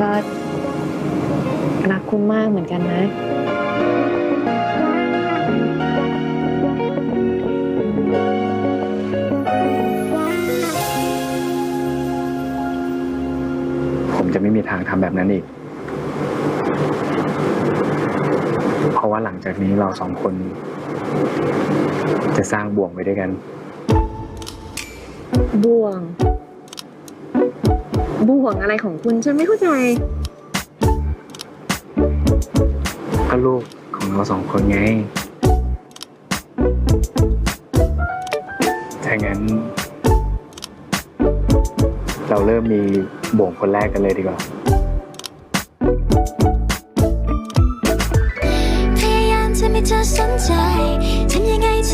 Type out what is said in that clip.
ก็รักคุณมากเหมือนกันนะ ผมจะไม่มีทางทำแบบนั้นอีก เพราะว่าหลังจากนี้เราสองคน จะสร้างบ่วงไว้ด้วยกัน บ่วง บ่วงอะไรของคุณฉันไม่เข้าใจ ก็ลูกของเราสองคนไง ถ้างั้น เราเริ่มมีบ่วงคนแรกกันเลยดีกว่า พยายามจะไม่เธอสนใจทำยังไงจะ